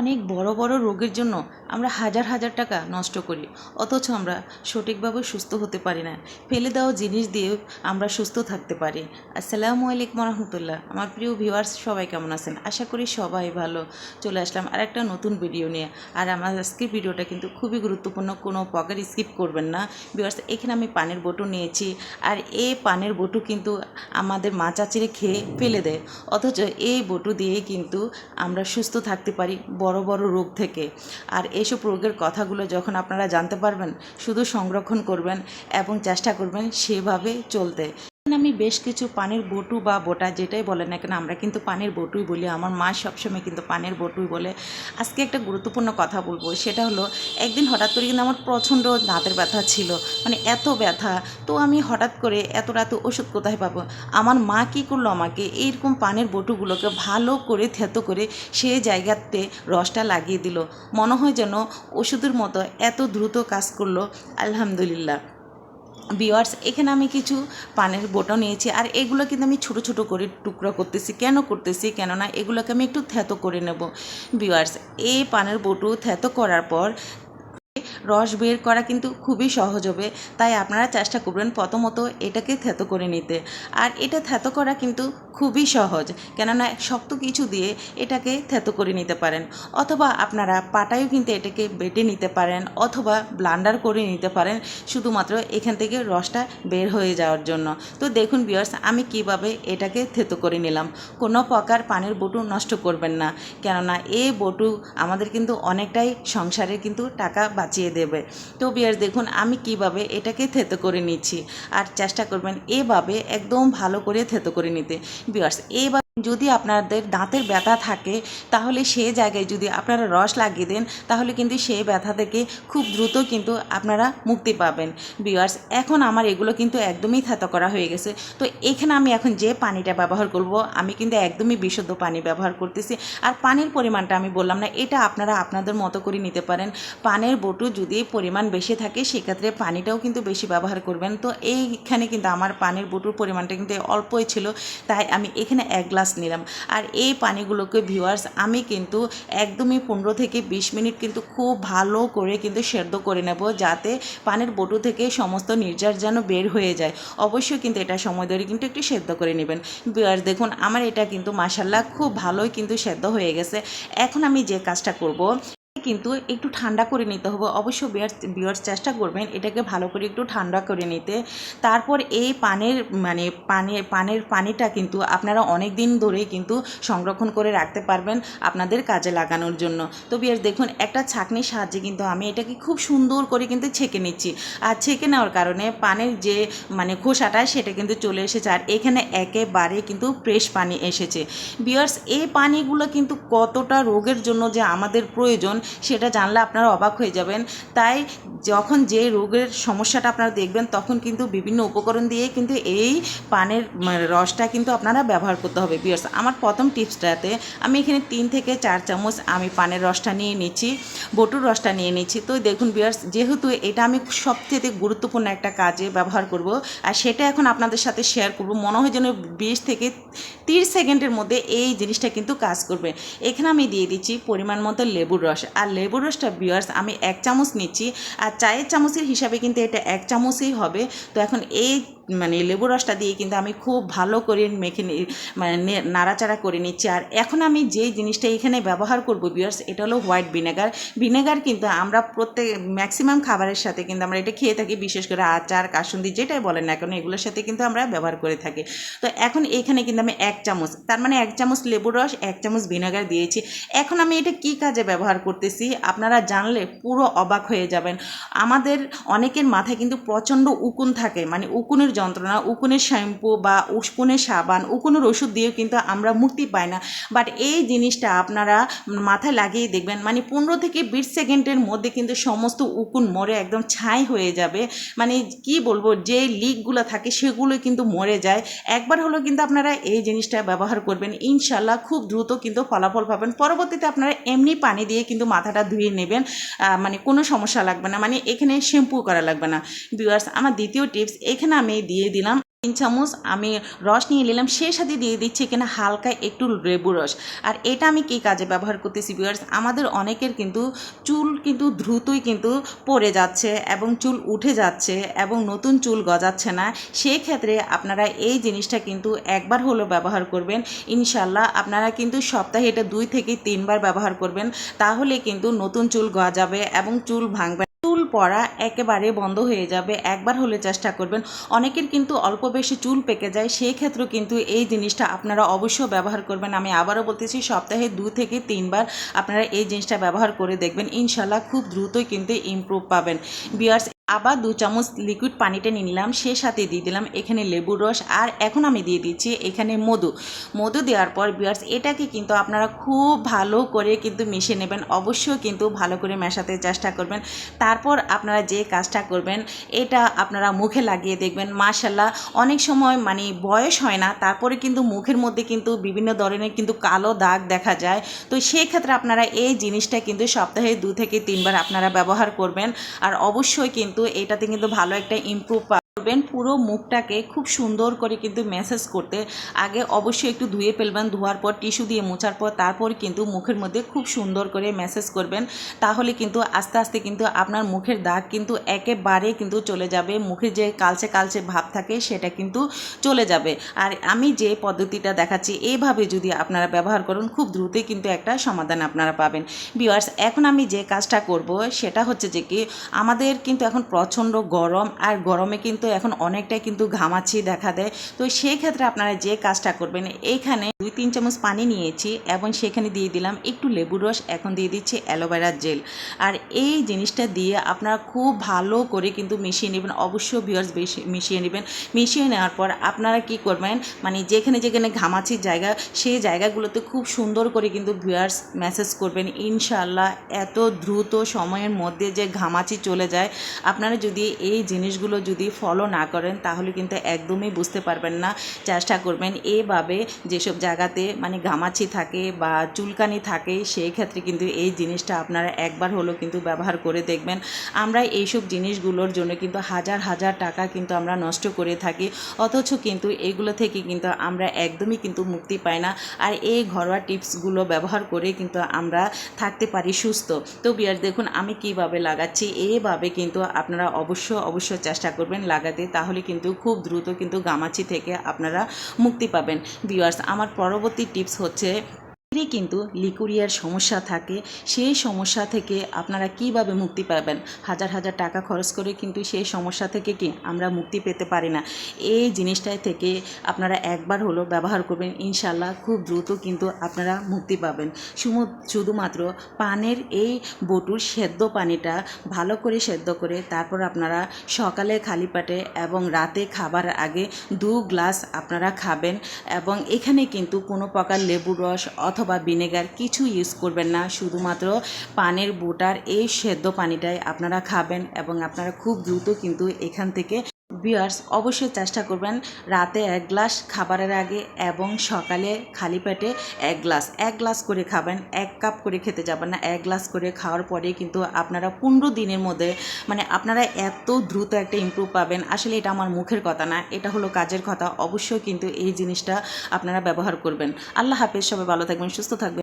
অনেক বড় বড় রোগের জন্য আমরা হাজার হাজার টাকা নষ্ট করি। অথচ আমরা সঠিকভাবে সুস্থ হতে পারি না। ফেলে দেওয়া জিনিস দিয়ে আমরা সুস্থ থাকতে পারি। আসসালামু আলাইকুম রহমতুল্লাহ আমার প্রিয় ভিউয়ার্স, সবাই কেমন আছেন? আশা করি সবাই ভালো। চলে আসলাম আর একটা নতুন ভিডিও নিয়ে। আর আমার আজকের ভিডিওটা কিন্তু খুবই গুরুত্বপূর্ণ, কোনো পকেট স্কিপ করবেন না। ভিউয়ার্স, এখানে আমি পানের বটু নিয়েছি। আর এই পানের বটু কিন্তু আমাদের মা চাচিরে খেয়ে ফেলে দেয়। অথচ এই বটু দিয়ে কিন্তু আমরা সুস্থ থাকতে পারি। বড় বড় রোগ থেকে। আর এইসব রোগের কথাগুলো যখন আপনারা জানতে পারবেন, শুধু সংরক্ষণ করবেন এবং চেষ্টা করবেন সেভাবে চলতে। বেশ কিছু পানির বটু বা বোটা যেটাই বলেন না কেন, আমরা কিন্তু পানির বটুই বলি। আমার মা সবসময় কিন্তু পানির বটুই বলে। আজকে একটা গুরুত্বপূর্ণ কথা বলব, সেটা হলো, একদিন হঠাৎ করে কিন্তু আমার প্রচণ্ড দাঁতের ব্যথা ছিল মানে এত ব্যথা। তো আমি হঠাৎ করে এত রাতে ওষুধ কোথায় পাবো? আমার মা কী করল আমাকে এইরকম পানের বটুগুলোকে ভালো করে থেতো করে সে জায়গাতে রসটা লাগিয়ে দিল। মনে হয় যেন ওষুধের মতো এত দ্রুত কাজ করল। আলহামদুলিল্লাহ। বিয়ার্স এখানে আমি কিছু পানের বোটও নিয়েছি। আর এগুলো কিন্তু আমি ছোট ছোট করে টুকরো করতেছি। কেন করতেছি কেননা এগুলোকে আমি একটু থেতো করে নেব। বিওয়ার্স এই পানের বটু থেতো করার পর রস বের করা কিন্তু খুবই সহজ হবে। তাই আপনারা চেষ্টা করবেন প্রথমত এটাকে থেতো করে নিতে। আর এটা থেতো করা কিন্তু খুবই সহজ। কেননা শক্ত কিছু দিয়ে এটাকে থেতো করে নিতে পারেন। অথবা আপনারা পাটায়ও কিন্তু এটাকে বেটে নিতে পারেন অথবা ব্লান্ডার করে নিতে পারেন শুধুমাত্র এখান থেকে রসটা বের হয়ে যাওয়ার জন্য। তো দেখুন বিয়ার্স আমি কীভাবে এটাকে থেতো করে নিলাম। কোনো প্রকার পানির বটু নষ্ট করবেন না। কেননা এই বটু আমাদের কিন্তু অনেকটাই সংসারে কিন্তু টাকা বাঁচিয়ে দেবে। তো বিয়ার্স দেখুন, আমি কীভাবে এটাকে থেতো করে নিচ্ছি। আর চেষ্টা করবেন এভাবে একদম ভালো করে থেতো করে নিতে। বিয়ার্স এবার যদি আপনাদের দাঁতের ব্যথা থাকে, তাহলে সেই জায়গায় যদি আপনারা রস লাগিয়ে দেন, তাহলে কিন্তু সেই ব্যথা থেকে খুব দ্রুত কিন্তু আপনারা মুক্তি পাবেন। বিওয়ার্স এখন আমার এগুলো কিন্তু একদমই থেতো করা হয়ে গেছে। তো এখানে আমি এখন যে পানিটা ব্যবহার করব, আমি কিন্তু একদমই বিশুদ্ধ পানি ব্যবহার করতেছি। আর পানির পরিমাণটা আমি বললাম না, এটা আপনারা আপনাদের মতো করে নিতে পারেন। পানের বটু যদি পরিমাণ বেশি থাকে, সেক্ষেত্রে পানিটাও কিন্তু বেশি ব্যবহার করবেন। তো এইখানে কিন্তু আমার পানির বটুর পরিমাণটা কিন্তু অল্পই ছিল, তাই আমি এখানে এক গ্লাস নিলাম। আর এই পানিগুলোকে ভিউয়ার্স আমি কিন্তু একদমই পনেরো থেকে বিশ মিনিট কিন্তু খুব ভালো করে কিন্তু সেদ্ধ করে নেব যাতে পানের বটু থেকে সমস্ত নির্যাস যেন বের হয়ে যায়। অবশ্যই কিন্তু এটা সময় ধরে কিন্তু একটু সেদ্ধ করে নেবেন। ভিউয়ার্স দেখুন, আমার এটা কিন্তু মাসাল্লাহ খুব ভালোই কিন্তু সেদ্ধ হয়ে গেছে। এখন আমি যে কাজটা করব কিন্তু একটু ঠান্ডা করে নিতে হবে। অবশ্য বিয়ার, বিয়ার্স চেষ্টা করবেন, এটাকে ভালো করে একটু ঠান্ডা করে নিতে। তারপর এই পানের মানে পানের পানের পানিটা কিন্তু আপনারা অনেক দিন ধরে কিন্তু সংরক্ষণ করে রাখতে পারবেন আপনাদের কাজে লাগানোর জন্য। তো বিয়ার্স, দেখুন, একটা ছাঁকনির সাহায্যে কিন্তু আমি এটাকে খুব সুন্দর করে কিন্তু ছেঁকে নিচ্ছি। আর ছেঁকে নেওয়ার কারণে পানের যে মানে খোসাটা সেটা কিন্তু চলে এসেছে। আর এখানে একেবারে কিন্তু ফ্রেশ পানি এসেছে। বিয়ার্স, এই পানিগুলো কিন্তু কতটা রোগের জন্য যে আমাদের প্রয়োজন সেটা জানলে আপনারা অবাক হয়ে যাবেন। তাই যখন যে রোগের সমস্যাটা আপনারা দেখবেন, তখন কিন্তু বিভিন্ন উপকরণ দিয়ে কিন্তু এই পানের রসটা কিন্তু আপনারা ব্যবহার করতে হবে। বিয়ার্স আমার প্রথম টিপসটাতে আমি এখানে তিন থেকে চার চামচ আমি পানের রসটা নিয়ে নিচ্ছি, বটুর রসটা নিয়ে নিচ্ছি। তো দেখুন বিয়ার্স যেহেতু এটা আমি সবচেয়ে গুরুত্বপূর্ণ একটা কাজে ব্যবহার করব, আর সেটা এখন আপনাদের সাথে শেয়ার করব, মনে হয় যেন বিশ থেকে তিরিশ সেকেন্ডের মধ্যে এই জিনিসটা কিন্তু কাজ করবে। এখানে আমি দিয়ে দিচ্ছি পরিমাণ মতো লেবুর রস। আর লেবুর রসটা বিয়ার্স আমি এক চামচ নিচ্ছি। আর চায়ের চামচের হিসাবে কিন্তু এটা এক চামচই হবে। তো এখন এই মানে লেবু রসটা দিয়ে কিন্তু আমি খুব ভালো করে মেখে মানে নাড়াচাড়া করে নিচ্ছি। আর এখন আমি যে জিনিসটা এখানে ব্যবহার করব বিয়ার্স এটা হলো হোয়াইট ভিনেগার। ভিনেগার কিন্তু আমরা প্রত্যেক ম্যাক্সিমাম খাবারের সাথে কিন্তু আমরা এটা খেয়ে থাকি, বিশেষ করে আচার, কাসুন্দি, যেটাই বলেন না কেন, এগুলোর সাথে কিন্তু আমরা ব্যবহার করে থাকি। তো এখন এখানে কিন্তু আমি এক চামচ, তার মানে এক চামচ লেবুর রস, এক চামচ ভিনেগার দিয়েছি। এখন আমি এটা কি কাজে ব্যবহার করতেছি আপনারা জানলে পুরো অবাক হয়ে যাবেন। আমাদের অনেকের মাথায় কিন্তু প্রচণ্ড উকুন থাকে মানে উকুনের যন্ত্রণা, উকুনের শ্যাম্পু বা উকুনের সাবান, উকুনের ওষুধ দিয়েও কিন্তু আমরা মুক্তি পাই না। বাট এই জিনিসটা আপনারা মাথায় লাগিয়ে দেখবেন মানে পনেরো থেকে বিশ সেকেন্ডের মধ্যে কিন্তু সমস্ত উকুন মরে একদম ছাই হয়ে যাবে। মানে কি বলব, যে লিকগুলো থাকে সেগুলো কিন্তু মরে যায়। একবার হলো কিন্তু আপনারা এই জিনিসটা ব্যবহার করবেন। ইনশাল্লাহ খুব দ্রুত কিন্তু ফলাফল পাবেন। পরবর্তীতে আপনারা এমনি পানি দিয়ে কিন্তু মাথাটা ধুয়ে নেবেন মানে কোনো সমস্যা লাগবে না মানে এখানে শ্যাম্পু করা লাগবে না। ভিউয়ার্স আমার দ্বিতীয় টিপস এখানে আমি দিয়ে দিলাম তিন চামচ আমি রস নিয়ে নিলাম। সেই সাথে দিয়ে দিচ্ছি এখানে হালকা একটু লেবু রস। আর এটা আমি কী কাজে ব্যবহার করতেছি বিয়ার্স আমাদের অনেকের কিন্তু চুল কিন্তু দ্রুতই কিন্তু পড়ে যাচ্ছে এবং চুল উঠে যাচ্ছে এবং নতুন চুল গজাচ্ছে না। সেই ক্ষেত্রে আপনারা এই জিনিসটা কিন্তু একবার হলো ব্যবহার করবেন। ইনশাল্লাহ আপনারা কিন্তু সপ্তাহে এটা দুই থেকে তিনবার ব্যবহার করবেন। তাহলে কিন্তু নতুন চুল গজাবে এবং চুল ভাঙবে। চুল পড়া একেবারে বন্ধ হয়ে যাবে, একবার হলে চেষ্টা করবেন। অনেকের কিন্তু অল্প বেশি চুল পেকে যায় সেই ক্ষেত্রে কিন্তু এই জিনিসটা আপনারা অবশ্যই ব্যবহার করবেন। আমি আবারও বলতেছি, সপ্তাহে দু থেকে তিনবার আপনারা এই জিনিসটা ব্যবহার করে দেখবেন। ইনশাল্লাহ খুব দ্রুতই কিন্তু ইমপ্রুভ পাবেন। বিয়ার্স আবার দু চামচ লিকুইড পানিটা নিয়ে নিলাম, সে সাথে দিয়ে দিলাম এখানে লেবুর রস, আর এখন আমি দিয়ে দিচ্ছি এখানে মধু। মধু দেওয়ার পর বিয়ার্স এটাকে কিন্তু আপনারা খুব ভালো করে কিন্তু মিশে নেবেন, অবশ্যই কিন্তু ভালো করে মেশাতে চেষ্টা করবেন। তারপর আপনারা যে কাজটা করবেন, এটা আপনারা মুখে লাগিয়ে দেখবেন। মাশাল্লাহ অনেক সময় মানে বয়স হয় না, তারপরে কিন্তু মুখের মধ্যে কিন্তু বিভিন্ন ধরনের কিন্তু কালো দাগ দেখা যায়। তো সেই ক্ষেত্রে আপনারা এই জিনিসটা কিন্তু সপ্তাহে দু থেকে তিনবার আপনারা ব্যবহার করবেন, আর অবশ্যই কিন্তু এটাতে কিন্তু ভালো একটা ইমপ্রুভ করবেন পুরো মুখটাকে খুব সুন্দর করে কিন্তু ম্যাসেজ করতে। আগে অবশ্যই একটু ধুয়ে ফেলবেন, ধোয়ার পর টিস্যু দিয়ে মোছার পর তারপর কিন্তু মুখের মধ্যে খুব সুন্দর করে ম্যাসেজ করবেন। তাহলে কিন্তু আস্তে আস্তে কিন্তু আপনার মুখের দাগ কিন্তু একেবারে কিন্তু চলে যাবে। মুখে যে কালচে কালচে ভাব থাকে সেটা কিন্তু চলে যাবে। আর আমি যে পদ্ধতিটা দেখাচ্ছি এইভাবে যদি আপনারা ব্যবহার করুন, খুব দ্রুতই কিন্তু একটা সমাধান আপনারা পাবেন। ভিউয়ার্স, এখন আমি যে কাজটা করব, সেটা হচ্ছে যে কি, আমাদের কিন্তু এখন প্রচণ্ড গরম, আর গরমে কিন্তু এখন অনেকটাই কিন্তু ঘামাচ্ছি দেখা দেয়। তো সেই ক্ষেত্রে আপনারা যে কাজটা করবেন এইখানে দুই তিন চামচ পানি নিয়েছি এবং সেখানে দিয়ে দিলাম একটু লেবুর রস, এখন দিয়ে দিচ্ছি অ্যালোভেরার জেল। আর এই জিনিসটা দিয়ে আপনারা খুব ভালো করে কিন্তু মিশিয়ে নেবেন, অবশ্যই ভিউয়ার্স বেশি মিশিয়ে নেবেন। মিশিয়ে নেওয়ার পর আপনারা কি করবেন মানে যেখানে যেখানে ঘামাচির জায়গা, সেই জায়গাগুলোতে খুব সুন্দর করে কিন্তু ভিউয়ার্স মেসেজ করবেন ইনশাল্লাহ এত দ্রুত সময়ের মধ্যে যে ঘামাচি চলে যায়। আপনারা যদি এই জিনিসগুলো যদি ফলো না করেন, তাহলে কিন্তু একদমই বুঝতে পারবেন না। চেষ্টা করবেন এভাবে যেসব জায়গাতে মানে ঘামাচি থাকে বা চুলকানি থাকে, সেই ক্ষেত্রে কিন্তু এই জিনিসটা আপনারা একবার হলো কিন্তু ব্যবহার করে দেখবেন। আমরা এইসব জিনিসগুলোর জন্য কিন্তু হাজার হাজার টাকা কিন্তু আমরা নষ্ট করে থাকি। অথচ কিন্তু এগুলো থেকে কিন্তু আমরা একদমই কিন্তু মুক্তি পাই না। আর এই ঘরোয়া টিপসগুলো ব্যবহার করে কিন্তু আমরা থাকতে পারি সুস্থ। তো বিয়ার দেখুন আমি কীভাবে লাগাচ্ছি এইভাবে কিন্তু আপনারা অবশ্য অবশ্য চেষ্টা করবেন লাগাতে। তাহলে কিন্তু খুব দ্রুত কিন্তু গামাচি থেকে আপনারা মুক্তি পাবেন। ভিউয়ার্স, আমার পরবর্তী টিপস হচ্ছে অনেকেরই কিন্তু লিকুরিয়ার সমস্যা থাকে, সেই সমস্যা থেকে আপনারা কীভাবে মুক্তি পাবেন? হাজার হাজার টাকা খরচ করে কিন্তু সেই সমস্যা থেকে কি আমরা মুক্তি পেতে পারি না? এই জিনিসটাই থেকে আপনারা একবার হলো ব্যবহার করবেন ইনশাল্লাহ খুব দ্রুত কিন্তু আপনারা মুক্তি পাবেন। শুধু শুধুমাত্র পানের এই বটুর সেদ্ধ পানিটা ভালো করে সেদ্ধ করে তারপর আপনারা সকালে খালি পাটে এবং রাতে খাবার আগে দু গ্লাস আপনারা খাবেন এবং এখানে কিন্তু কোনো প্রকার লেবুর রস অথবা ভিনেগার কিছু ইউজ করবেন না। শুধুমাত্র পানের বোটার এই সেদ্ধ পানিটাই আপনারা খাবেন এবং আপনারা খুব দ্রুত কিন্তু এখান থেকে বিয়ার্স অবশ্যই চেষ্টা করবেন রাতে এক গ্লাস খাবারের আগে এবং সকালে খালি পেটে এক গ্লাস। এক গ্লাস করে খাবেন, এক কাপ করে খেতে যাবেন না। এক গ্লাস করে খাওয়ার পরে কিন্তু আপনারা পনেরো দিনের মধ্যে মানে আপনারা এত দ্রুত একটা ইমপ্রুভ পাবেন। আসলে এটা আমার মুখের কথা না, এটা হলো কাজের কথা। অবশ্যই কিন্তু এই জিনিসটা আপনারা ব্যবহার করবেন। আল্লাহ হাফেজ, সবাই ভালো থাকবেন, সুস্থ থাকবেন।